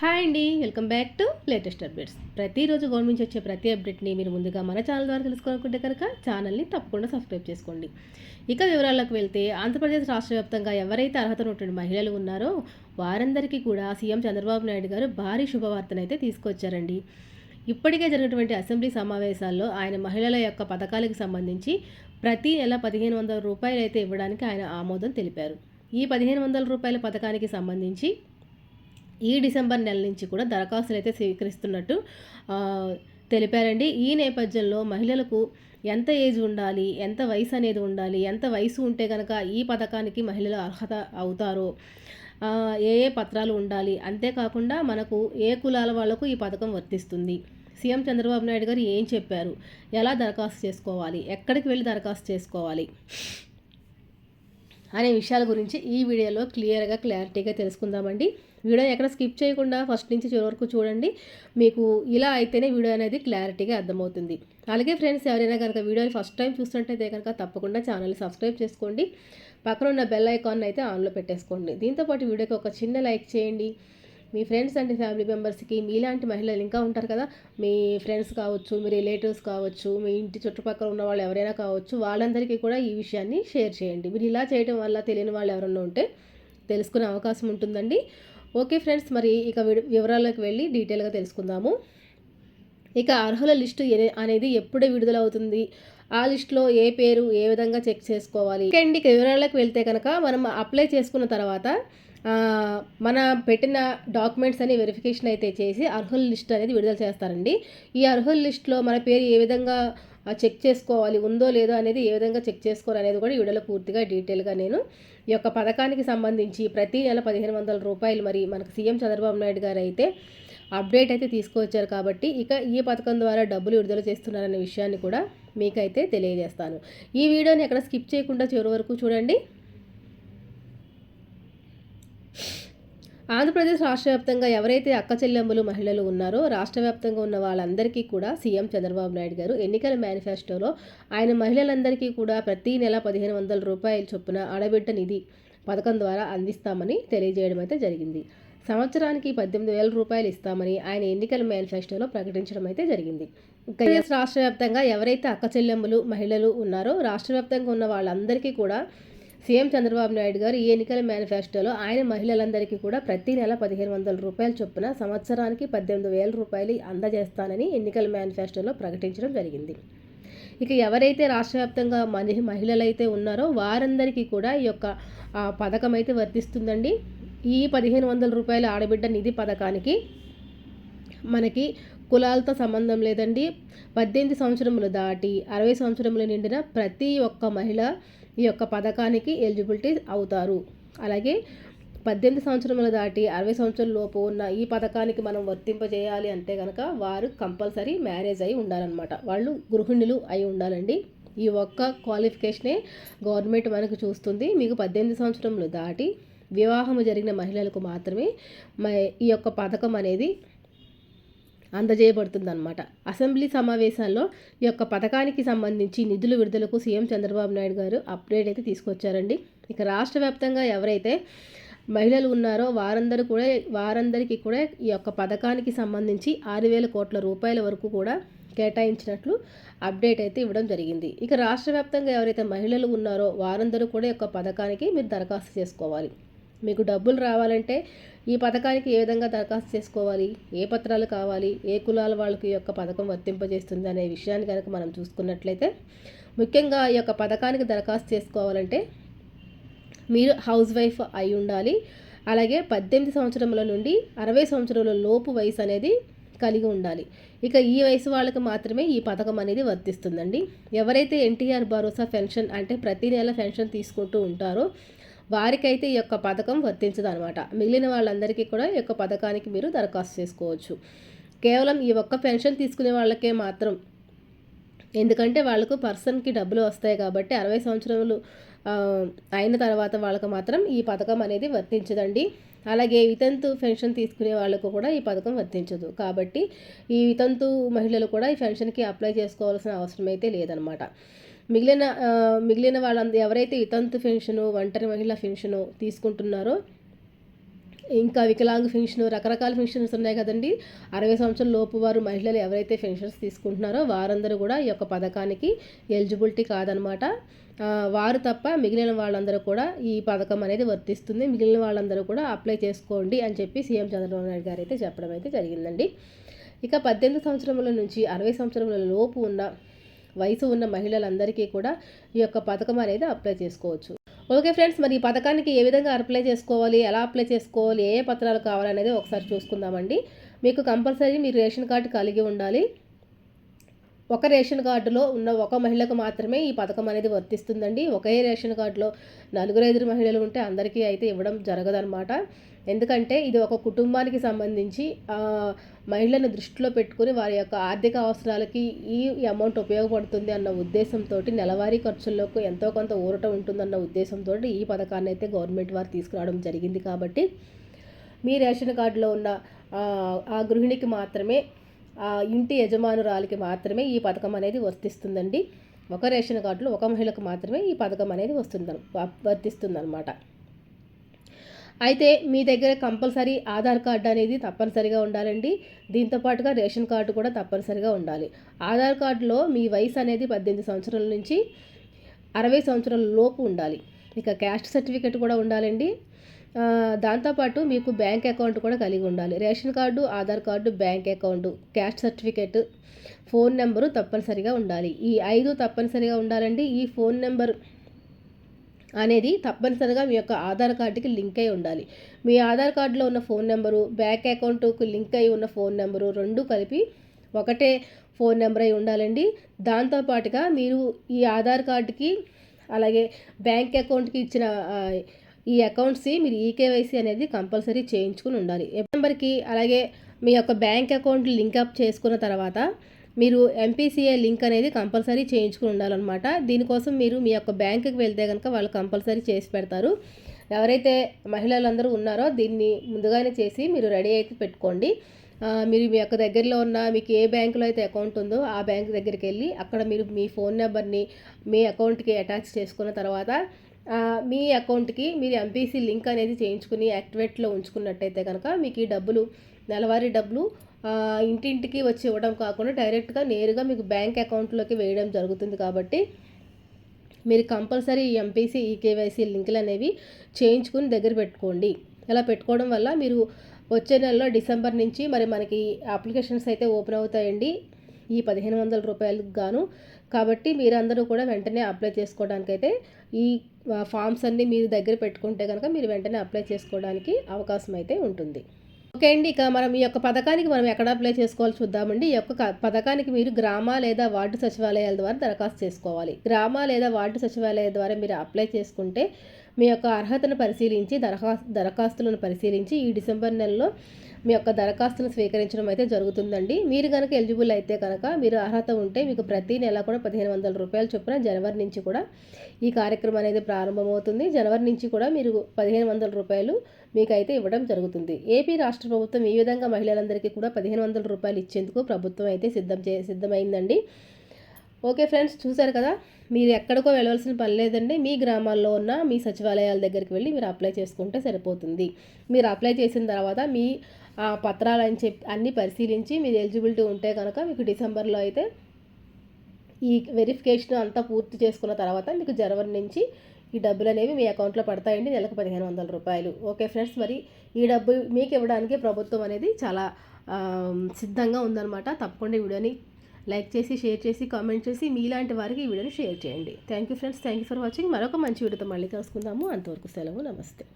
Hi అండి welcome back to latest updates. ప్రతిరోజు government వచ్చే ప్రతి అప్డేట్ని మీరు ముందుగా మన ఛానల్ ద్వారా తెలుసుకోవాలనుకుంటే కనుక ఛానల్ని తప్పకుండా సబ్స్క్రైబ్ చేసుకోండి. ఇక వివరాలకు వెళ్తే ఆంధ్రప్రదేశ్ రాష్ట్ర వ్యాప్తంగా ఎవరైతే అర్హత ఉన్నటువంటి మహిళలు ఉన్నారో వారందరికీ కూడా సీఎం చంద్రబాబు నాయుడు గారు భారీ శుభవార్తనైతే తీసుకొచ్చారండి. ఇప్పటికే జరిగినటువంటి అసెంబ్లీ సమావేశాల్లో ఆయన మహిళల యొక్క పథకాలకు సంబంధించి ప్రతి నెల పదిహేను వందల రూపాయలు అయితే ఇవ్వడానికి ఆయన ఆమోదం తెలిపారు. ఈ పదిహేను వందల రూపాయల పథకానికి సంబంధించి ఈ డిసెంబర్ నెల నుంచి కూడా దరఖాస్తులు అయితే స్వీకరిస్తున్నట్టు తెలిపారండి. ఈ నేపథ్యంలో మహిళలకు ఎంత ఏజ్ ఉండాలి ఎంత వయసు అనేది ఉండాలి ఎంత వయసు ఉంటే కనుక ఈ పథకానికి మహిళలు అర్హత అవుతారో ఏ ఏ పత్రాలు ఉండాలి అంతేకాకుండా మనకు ఏ కులాల వాళ్ళకు ఈ పథకం వర్తిస్తుంది. సీఎం చంద్రబాబు నాయుడు గారు ఏం చెప్పారు? ఎలా దరఖాస్తు చేసుకోవాలి? ఎక్కడికి వెళ్ళి దరఖాస్తు చేసుకోవాలి? అనే విషయాల గురించి ఈ వీడియోలో క్లియర్గా క్లారిటీగా తెలుసుకుందామండి. వీడియో ఎక్కడ స్కిప్ చేయకుండా ఫస్ట్ నుంచి చివరి వరకు చూడండి. మీకు ఇలా అయితేనే వీడియో అనేది క్లారిటీగా అర్థమవుతుంది. అలాగే ఫ్రెండ్స్ ఎవరైనా కనుక వీడియోని ఫస్ట్ టైం చూస్తుంటే కనుక తప్పకుండా ఛానల్ని సబ్స్క్రైబ్ చేసుకోండి. పక్కన ఉన్న బెల్ ఐకాన్ అయితే ఆన్లో పెట్టేసుకోండి. దీంతోపాటు వీడియోకి ఒక చిన్న లైక్ చేయండి. మీ ఫ్రెండ్స్ అండ్ ఫ్యామిలీ మెంబర్స్కి మీలాంటి మహిళలు ఇంకా ఉంటారు కదా మీ ఫ్రెండ్స్ కావచ్చు మీ రిలేటివ్స్ కావచ్చు మీ ఇంటి చుట్టుపక్కల ఉన్న వాళ్ళు ఎవరైనా కావచ్చు వాళ్ళందరికీ కూడా ఈ విషయాన్ని షేర్ చేయండి. మీరు ఇలా చేయడం వల్ల తెలియని వాళ్ళు ఎవరైనా ఉంటే తెలుసుకునే అవకాశం ఉంటుందండి. ఓకే ఫ్రెండ్స్ మరి ఇక విడ- వెళ్ళి డీటెయిల్గా తెలుసుకుందాము. ఇక అర్హుల లిస్టు అనేది ఎప్పుడే విడుదలవుతుంది? ఆ లిస్టులో ఏ పేరు ఏ విధంగా చెక్ చేసుకోవాలి? అండ్ ఇక వివరాలకు వెళ్తే కనుక మనం అప్లై చేసుకున్న తర్వాత మన పెట్టిన డాక్యుమెంట్స్ అని వెరిఫికేషన్ అయితే చేసి అర్హుల లిస్ట్ అనేది విడుదల చేస్తారండి. ఈ అర్హుల లిస్టులో మన పేరు ఏ విధంగా చెక్ చేసుకోవాలి? ఉందో లేదో అనేది ఏ విధంగా చెక్ చేసుకోవాలి అనేది కూడా ఈ వీడియోలో పూర్తిగా డీటెయిల్గా నేను ఈ యొక్క పథకానికి సంబంధించి ప్రతి నెల పదిహేను వందల రూపాయలు మరి మనకు సీఎం చంద్రబాబు నాయుడు గారు అయితే అప్డేట్ అయితే తీసుకువచ్చారు కాబట్టి ఇక ఈ పథకం ద్వారా డబ్బులు విడుదల చేస్తున్నారనే విషయాన్ని కూడా మీకైతే తెలియజేస్తాను. ఈ వీడియోని ఎక్కడ స్కిప్ చేయకుండా చివరి వరకు చూడండి. ఆంధ్రప్రదేశ్ రాష్ట్ర వ్యాప్తంగా ఎవరైతే అక్క చెల్లెమ్మలు మహిళలు ఉన్నారో రాష్ట్ర వ్యాప్తంగా ఉన్న వాళ్ళందరికీ కూడా సీఎం చంద్రబాబు నాయుడు గారు ఎన్నికల మేనిఫెస్టోలో ఆయన మహిళలందరికీ కూడా ప్రతి నెల పదిహేను వందల రూపాయల చొప్పున ఆడబిడ్డ నిధి పథకం ద్వారా అందిస్తామని తెలియజేయడం అయితే జరిగింది. సంవత్సరానికి పద్దెనిమిది వేల రూపాయలు ఇస్తామని ఆయన ఎన్నికల మేనిఫెస్టోలో ప్రకటించడం అయితే జరిగింది. ఇక రాష్ట్ర వ్యాప్తంగా ఎవరైతే అక్క చెల్లెమ్మలు మహిళలు ఉన్నారో రాష్ట్ర వ్యాప్తంగా ఉన్న వాళ్ళందరికీ కూడా సీఎం చంద్రబాబు నాయుడు గారు ఈ ఎన్నికల మేనిఫెస్టోలో ఆయన మహిళలందరికీ కూడా ప్రతి నెల పదిహేను వందల రూపాయల చొప్పున సంవత్సరానికి పద్దెనిమిది వేల రూపాయలు అందజేస్తానని ఎన్నికల మేనిఫెస్టోలో ప్రకటించడం జరిగింది. ఇక ఎవరైతే రాష్ట్ర వ్యాప్తంగా మహిళలైతే ఉన్నారో వారందరికీ కూడా ఈ యొక్క పథకం అయితే వర్తిస్తుందండి. ఈ పదిహేను వందల రూపాయల ఆడబిడ్డ నిధి పథకానికి మనకి కులాలతో సంబంధం లేదండి. పద్దెనిమిది సంవత్సరములు దాటి అరవై సంవత్సరములు నిండిన ప్రతి ఒక్క మహిళ ఈ యొక్క పథకానికి ఎలిజిబిలిటీ అవుతారు. అలాగే పద్దెనిమిది సంవత్సరములు దాటి అరవై సంవత్సరాల లోపు ఉన్న ఈ పథకానికి మనం వర్తింపజేయాలి అంటే కనుక వారు కంపల్సరీ మ్యారేజ్ అయి ఉండాలన్నమాట. వాళ్ళు గృహిణులు అయి ఉండాలండి. ఈ ఒక్క క్వాలిఫికేషనే గవర్నమెంట్ మనకు చూస్తుంది. మీకు పద్దెనిమిది సంవత్సరములు దాటి వివాహము జరిగిన మహిళలకు మాత్రమే మ- ఈ యొక్క పథకం అనేది అందజేయబడుతుంది అనమాట అసెంబ్లీ సమావేశాల్లో ఈ యొక్క పథకానికి సంబంధించి నిధులు విడుదలకు సీఎం చంద్రబాబు నాయుడు గారు అప్డేట్ అయితే తీసుకొచ్చారండి. ఇక రాష్ట్ర వ్యాప్తంగా ఎవరైతే మహిళలు ఉన్నారో వారందరూ కూడా వారందరికీ కూడా ఈ యొక్క పథకానికి సంబంధించి ఆరు వేల కోట్ల రూపాయల వరకు కూడా కేటాయించినట్లు అప్డేట్ అయితే ఇవ్వడం జరిగింది. ఇక రాష్ట్ర వ్యాప్తంగా ఎవరైతే మహిళలు ఉన్నారో వారందరూ కూడా ఈ యొక్క పథకానికి మీరు దరఖాస్తు చేసుకోవాలి. మీకు డబ్బులు రావాలంటే ఈ పథకానికి ఏ విధంగా దరఖాస్తు చేసుకోవాలి? ఏ పత్రాలు కావాలి? ఏ కులాల వాళ్ళకి ఈ యొక్క పథకం వర్తింపజేస్తుంది అనే విషయాన్ని కనుక మనం చూసుకున్నట్లయితే ముఖ్యంగా ఈ యొక్క పథకానికి దరఖాస్తు చేసుకోవాలంటే మీరు హౌస్ వైఫ్ అయి ఉండాలి. అలాగే పద్దెనిమిది సంవత్సరముల నుండి అరవై సంవత్సరాల లోపు వయసు అనేది కలిగి ఉండాలి. ఇక ఈ వయసు వాళ్ళకి మాత్రమే ఈ పథకం అనేది వర్తిస్తుందండి. ఎవరైతే ఎన్టీఆర్ భరోసా పెన్షన్ అంటే ప్రతి నెల పెన్షన్ తీసుకుంటూ ఉంటారో వారికైతే ఈ యొక్క పథకం వర్తించదు అనమాట మిగిలిన వాళ్ళందరికీ కూడా ఈ యొక్క పథకానికి మీరు దరఖాస్తు చేసుకోవచ్చు. కేవలం ఈ ఒక్క పెన్షన్ తీసుకునే వాళ్ళకే మాత్రం. ఎందుకంటే వాళ్ళకు పర్సన్కి డబ్బులు వస్తాయి కాబట్టి అరవై సంవత్సరములు అయిన తర్వాత వాళ్ళకు మాత్రం ఈ పథకం అనేది వర్తించదండి. అలాగే వితంతు పెన్షన్ తీసుకునే వాళ్ళకు కూడా ఈ పథకం వర్తించదు. కాబట్టి ఈ వితంతు మహిళలు కూడా ఈ పెన్షన్కి అప్లై చేసుకోవాల్సిన అవసరం అయితే లేదనమాట మిగిలిన మిగిలిన వాళ్ళంద ఎవరైతే వితంతు పెన్షను ఒంటరి మహిళ పెన్షను తీసుకుంటున్నారో ఇంకా వికలాంగ్ పెన్షన్ రకరకాల పెన్షన్స్ ఉన్నాయి కదండి. అరవై సంవత్సరాల లోపు వారు మహిళలు ఎవరైతే పెన్షన్స్ తీసుకుంటున్నారో వారందరూ కూడా ఈ యొక్క పథకానికి ఎలిజిబిలిటీ కాదనమాట. వారు తప్ప మిగిలిన వాళ్ళందరూ కూడా ఈ పథకం అనేది వర్తిస్తుంది. మిగిలిన వాళ్ళందరూ కూడా అప్లై చేసుకోండి అని చెప్పి సీఎం చంద్రబాబు నాయుడు గారు అయితే చెప్పడం అయితే జరిగిందండి. ఇక పద్దెనిమిది సంవత్సరముల నుంచి అరవై సంవత్సరముల లోపు ఉన్న వయసు ఉన్న మహిళలందరికీ కూడా ఈ యొక్క పథకం అనేది అప్లై చేసుకోవచ్చు. ఓకే ఫ్రెండ్స్ మరి ఈ పథకానికి ఏ విధంగా అప్లై చేసుకోవాలి ఎలా అప్లై చేసుకోవాలి ఏ ఏ పత్రాలు కావాలనేది ఒకసారి చూసుకుందామండి. మీకు కంపల్సరీ మీరు రేషన్ కార్డు కలిగి ఉండాలి. ఒక రేషన్ కార్డులో ఉన్న ఒక మహిళకు మాత్రమే ఈ పథకం అనేది వర్తిస్తుందండి. ఒకే రేషన్ కార్డులో నలుగురు ఐదుగురు మహిళలు ఉంటే అందరికీ అయితే ఇవ్వడం జరగదనమాట ఎందుకంటే ఇది ఒక కుటుంబానికి సంబంధించి మహిళలను దృష్టిలో పెట్టుకుని వారి యొక్క ఆర్థిక అవసరాలకి ఈ అమౌంట్ ఉపయోగపడుతుంది అన్న ఉద్దేశంతో నెలవారీ ఖర్చుల్లోకి ఎంతో కొంత ఊరట ఉంటుందన్న ఉద్దేశంతో ఈ పథకాన్ని అయితే గవర్నమెంట్ వారు తీసుకురావడం జరిగింది కాబట్టి మీ రేషన్ కార్డులో ఉన్న ఆ గృహిణికి మాత్రమే ఇంటి యజమానురాలికి మాత్రమే ఈ పథకం అనేది వర్తిస్తుందండి. ఒక రేషన్ కార్డులో ఒక మహిళకు మాత్రమే ఈ పథకం అనేది వస్తుంది వర్తిస్తుందన్నమాట. అయితే మీ దగ్గర కంపల్సరీ ఆధార్ కార్డు అనేది తప్పనిసరిగా ఉండాలండి. దీంతో పాటుగా రేషన్ కార్డు కూడా తప్పనిసరిగా ఉండాలి. ఆధార్ కార్డులో మీ వయసు అనేది పద్దెనిమిది సంవత్సరాల నుంచి అరవై సంవత్సరాల లోపు ఉండాలి. ఇక క్యాస్ట్ సర్టిఫికేట్ కూడా ఉండాలండి. దాంతోపాటు మీకు బ్యాంక్ అకౌంట్ కూడా కలిగి ఉండాలి. Ration card Aadhaar card bank account caste certificate phone number తప్పనిసరిగా ఉండాలి. ఈ ఐదు తప్పనిసరిగా ఉండాలండి. ఈ ఫోన్ నెంబర్ అనేది తప్పనిసరిగా మీ యొక్క ఆధార్ కార్డుకి లింక్ అయి ఉండాలి. మీ ఆధార్ కార్డులో ఉన్న ఫోన్ నెంబరు బ్యాంక్ అకౌంట్కు లింక్ అయి ఉన్న ఫోన్ నెంబరు రెండు కలిపి ఒకటే ఫోన్ నెంబర్ అయి ఉండాలండి. దాంతోపాటుగా మీరు ఈ ఆధార్ కార్డుకి అలాగే బ్యాంక్ అకౌంట్కి ఇచ్చిన ఈ అకౌంట్స్కి మీరు ఈకేవైసీ అనేది కంపల్సరీ చేయించుకుని ఉండాలి. నెంబర్కి అలాగే మీ యొక్క బ్యాంక్ అకౌంట్ లింకప్ చేసుకున్న తర్వాత మీరు ఎంపీసీఏ లింక్ అనేది కంపల్సరీ చేయించుకుని ఉండాలన్నమాట. దీనికోసం మీరు మీ యొక్క బ్యాంకుకి వెళ్తే కనుక వాళ్ళు కంపల్సరీ చేసి పెడతారు. ఎవరైతే మహిళలందరూ ఉన్నారో దీన్ని ముందుగానే చేసి మీరు రెడీ అయితే పెట్టుకోండి. మీరు మీ యొక్క దగ్గరలో ఉన్న మీకు ఏ బ్యాంకులో అయితే అకౌంట్ ఉందో ఆ బ్యాంక్ దగ్గరికి వెళ్ళి అక్కడ మీరు మీ ఫోన్ నెంబర్ని మీ అకౌంట్కి అటాచ్ చేసుకున్న తర్వాత మీ అకౌంట్కి మీరు ఎంపీసీ లింక్ అనేది చేయించుకుని యాక్టివేట్లో ఉంచుకున్నట్టయితే కనుక మీకు ఈ డబ్బులు నెలవారీ డబ్బులు ఇంటింటికి వచ్చి ఇవ్వడం కాకుండా డైరెక్ట్గా నేరుగా మీకు బ్యాంక్ అకౌంట్లోకి వేయడం జరుగుతుంది కాబట్టి మీరు కంపల్సరీ ఎంపీసీ ఈకేవైసీ లింకులు అనేవి చేయించుకుని దగ్గర పెట్టుకోండి. ఇలా పెట్టుకోవడం వల్ల మీరు వచ్చే నెలలో డిసెంబర్ నుంచి మరి మనకి అప్లికేషన్స్ అయితే ఓపెన్ అవుతాయండి. ఈ పదిహేను వందల రూపాయలకు గాను. కాబట్టి మీరందరూ కూడా వెంటనే అప్లై చేసుకోవడానికైతే ఈ ఫామ్స్ అన్నీ మీరు దగ్గర పెట్టుకుంటే కనుక మీరు వెంటనే అప్లై చేసుకోవడానికి అవకాశం అయితే ఉంటుంది. ఓకే అండి ఇక మనం ఈ యొక్క పథకానికి మనం ఎక్కడ అప్లై చేసుకోవాలి చూద్దామండి. ఈ యొక్క పథకానికి మీరు గ్రామ లేదా వార్డు సచివాలయాల ద్వారా దరఖాస్తు చేసుకోవాలి. గ్రామ లేదా వార్డు సచివాలయాల ద్వారా మీరు అప్లై చేసుకుంటే మీ యొక్క అర్హతను పరిశీలించి దరఖాస్తు దరఖాస్తులను పరిశీలించి ఈ డిసెంబర్ నెలలో మీ యొక్క దరఖాస్తును స్వీకరించడం అయితే జరుగుతుందండి. మీరు కనుక ఎలిజిబుల్ అయితే కనుక మీరు అర్హత ఉంటే మీకు ప్రతి నెల కూడా పదిహేను వందల రూపాయలు చొప్పున జనవరి నుంచి కూడా ఈ కార్యక్రమం అనేది ప్రారంభమవుతుంది. జనవరి నుంచి కూడా మీరు పదిహేను వందల రూపాయలు మీకైతే ఇవ్వడం జరుగుతుంది. ఏపీ రాష్ట్ర ప్రభుత్వం ఈ విధంగా మహిళలందరికీ కూడా పదిహేను వందల రూపాయలు ఇచ్చేందుకు ప్రభుత్వం అయితే సిద్ధం చే సిద్ధమైందండి. ఓకే ఫ్రెండ్స్ చూసారు కదా? మీరు ఎక్కడికో వెళ్ళవలసిన పని లేదండి. మీ గ్రామాల్లో ఉన్న మీ సచివాలయాల దగ్గరికి వెళ్ళి మీరు అప్లై చేసుకుంటే సరిపోతుంది. మీరు అప్లై చేసిన తర్వాత మీ పత్రాలు అని చెప్పి అన్నీ పరిశీలించి మీరు ఎలిజిబిలిటీ ఉంటే కనుక మీకు డిసెంబర్లో అయితే ఈ వెరిఫికేషన్ అంతా పూర్తి చేసుకున్న తర్వాత మీకు జనవరి నుంచి ఈ డబ్బులు అనేవి మీ అకౌంట్లో పడతాయండి నెలకు పదిహేను వందల రూపాయలు. ఓకే ఫ్రెండ్స్ మరి ఈ డబ్బు మీకు ఇవ్వడానికి ప్రభుత్వం అనేది చాలా సిద్ధంగా ఉందన్నమాట. తప్పకుండా ఈ వీడియోని లైక్ చేసి షేర్ చేసి కామెంట్ చేసి మీలాంటి వారికి ఈ వీడియోని షేర్ చేయండి. Thank you friends thank you for watching. మరొక మంచి వీడియోతో మళ్ళీ కలుసుకుందాము. అంతవరకు సెలవు నమస్తే.